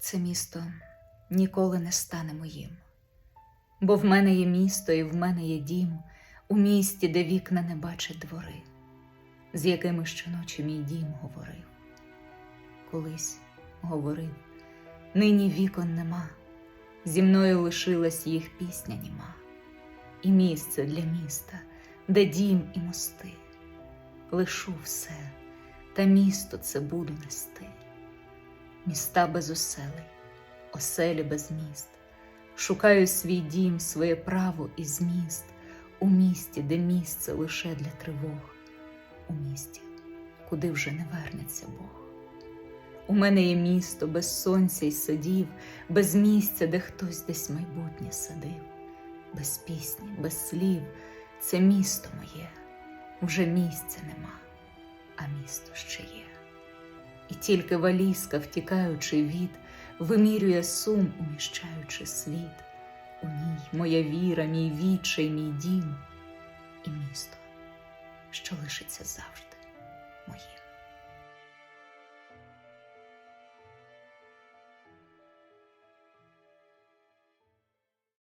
Це місто ніколи не стане моїм, бо в мене є місто і в мене є дім у місті, де вікна не бачать двори, з якими щоночі мій дім говорив. Колись говорив, нині вікон нема, зі мною лишилась їх пісня німа, і місце для міста, де дім і мости. Лишу все, та місто це буду нести. Міста без оселей, оселі без міст. Шукаю свій дім, своє право і зміст у місті, де місце лише для тривог, у місті, куди вже не вернеться Бог. У мене є місто без сонця й садів, без місця, де хтось десь майбутнє садив, без пісні, без слів. Це місто моє, вже місця нема, а місто ще є. Тільки валізка, втікаючи від, вимірює сум, уміщаючи світ. У ній моя віра, мій відчай, мій дім і місто, що лишиться завжди моїм.